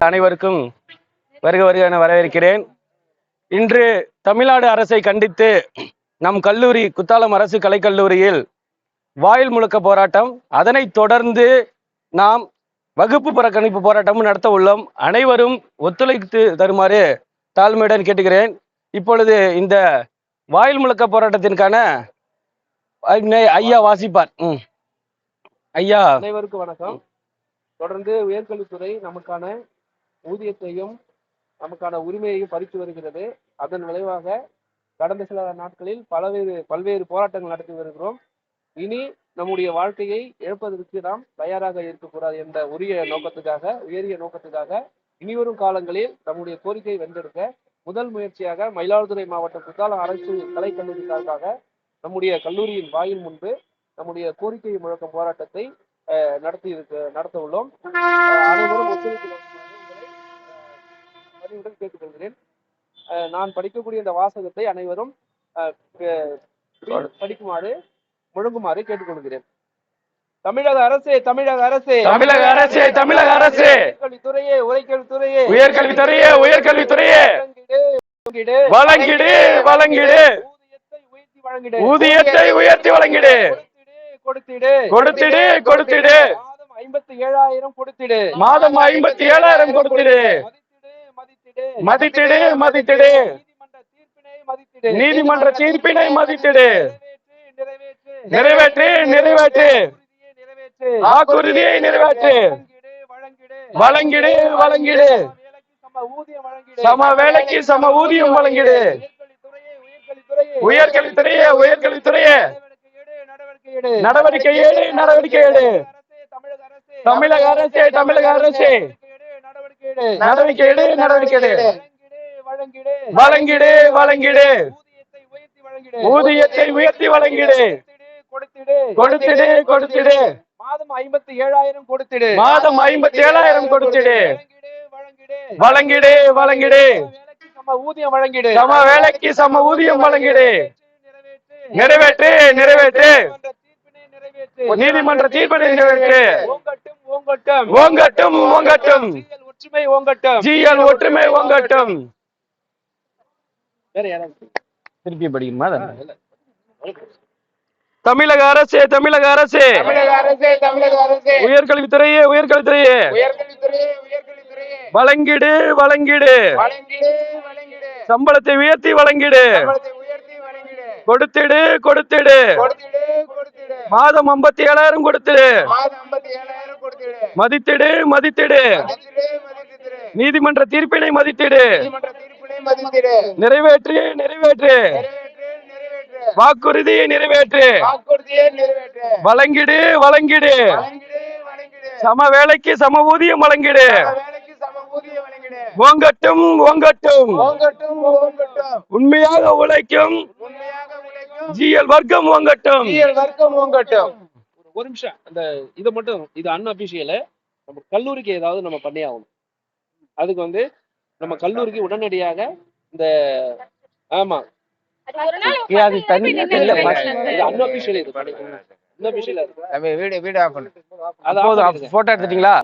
அனைவருக்கும் வருக வருக என வரவேற்கிறேன். இன்று தமிழ்நாடு அரசை கண்டித்து நம் கல்லூரி குத்தாலம் அரசு கலைக்கல்லூரியில் வாயில் முழக்க போராட்டம். அதனைத் தொடர்ந்து நாம் வகுப்பு புறக்கணிப்பு போராட்டமும் நடத்த உள்ளோம். அனைவரும் ஒத்துழைத்து தருமாறு தாழ்மையுடன் கேட்டுக்கிறேன் இப்பொழுது இந்த வாயில் முழக்க போராட்டத்திற்கான ஐயா வாசிப்பார். ஐயா. அனைவருக்கும் வணக்கம். தொடர்ந்து உயர்கல்வித்துறை நமக்கான ஊதியத்தையும் நமக்கான உரிமையையும் பறித்து வருகிறது. அதன் விளைவாக கடந்த சில நாட்களில் பல்வேறு பல்வேறு போராட்டங்கள் நடத்தி வருகிறோம். இனி நம்முடைய வாழ்க்கையை இழப்பதற்கு நாம் தயாராக இருக்கக்கூடாது என்ற உரிய நோக்கத்துக்காக உயரிய நோக்கத்துக்காக இனிவரும் காலங்களில் நம்முடைய கோரிக்கையை வென்றெடுக்க முதல் முயற்சியாக மயிலாடுதுறை மாவட்டம் குத்தாலம் அரசு கலைக்கல்லூரி சார்பாக நம்முடைய கல்லூரியின் வாயில் முன்பு நம்முடைய கோரிக்கை முழக்கம் போராட்டத்தை நடத்தி இருக்க நடத்த உள்ளோம். அனைவரும் ஒத்துழைப்பு கேட்டுக்கொள்கிறேன். நான் படிக்கக்கூடிய இந்த வாசகத்தை அனைவரும் படிக்குமாறு முழங்குமாறு கேட்டுக்கொள்கிறேன். தமிழக அரசே தமிழக அரசே. தமிழக அரசே தமிழக அரசே. உயர்கல்வித்துறையே உரைக்கல்வித்துறையே உயர்கல்வித்துறையே உயர்கல்வித்துறையே வழங்கிடு வழங்கிடு. ஊதியத்தை உயர்த்தி வழங்கிடு. ஊதியத்தை உயர்த்தி வழங்கிடு. கொடுத்திடு. கொடுத்திடு கொடுத்திடு. மாதம் ஐம்பத்தி ஏழாயிரம் கொடுத்திடு. மாதம் ஐம்பத்தி ஏழாயிரம் கொடுத்திடு. மதித்திடு மதித்திடு. நீதிமன்ற தீர்ப்பினை மதித்திடு. நிறைவேற்று நிறைவேற்று. நிறைவேற்று உறுதியை நிறைவேற்று. வாக்குறுதியை நிறைவேற்று. வழங்கிடு வழங்கிடு. சம வேலைக்கு சம ஊதியம் வழங்கிடு. உயர்கல்வித்துறையே நடவடிக்கை எடு நடவடிக்கை எடு. தமிழக அரசே. தமிழக அரசே நடவடிக்கை எடு, நடவடிக்கை எடு. வழங்கிடு வழங்கிடு. ஊதியத்தை உயர்த்தி வழங்கிடு. கொடுத்திடு கொடுத்திடு. மாதம் ஐம்பத்தி ஏழாயிரம் கொடுத்திடு. மாதம் ஐம்பத்தி ஏழாயிரம் கொடுத்திடு. வழங்கிடு வழங்கிடு. சம ஊதியம் வழங்கிடு. சம வேலைக்கு சம ஊதியம் வழங்கிடு. நிறைவேற்று நிறைவேற்று. நீதிமன்ற நிறைவேற்று ஓங்கட்டும் ஓங்கட்டும். ஓங்கட்டும் ஓங்கட்டும். ஜிஎல் ஒற்றுமை ஓங்கட்டும். ஜிஎல் ஒற்றுமை ஓங்கட்டும். திருப்பி படிக்கணுமா தமிழக அரசே தமிழக அரசே. உயர்கல்வித்துறையே உயர்கல்வித்துறையே. வழங்கிடு வழங்கிடு. சம்பளத்தை உயர்த்தி வழங்கிடு. கொடுத்திடு. கொடுத்திடு. மாதம் ஐம்பத்தி ஏழாயிரம் கொடுத்திடு. மதித்திடு மதித்திடு. நீதிமன்ற தீர்ப்பினை மதித்திடு. நிறைவேற்று நிறைவேற்று. வாக்குறுதியை நிறைவேற்று. வழங்கிடு வழங்கிடு. சம வேலைக்கு சம ஊதியம் வழங்கிடு. ஓங்கட்டும் ஓங்கட்டும். உண்மையாக உழைக்கும். ஜிஎல் வர்க்கம் ஓங்கட்டும் ஜிஎல் வர்க்கம் ஓங்கட்டும் ஒரு நிமிஷம். அந்த இதை மட்டும் இது அன்அபிஷியல நம்ம கல்லூரிக்கு ஏதாவது நம்ம பண்ணி ஆகணும். அதுக்கு வந்து நம்ம கல்லூரிக்கு உடனடியாக இந்த ஆமா. அது இல்ல, இது அன்அபிஷியல் இது அன்அபிஷியல் வீடியோ வீடியோ ஆஃப் பண்ணு போட்டோ எடுத்துட்டீங்களா?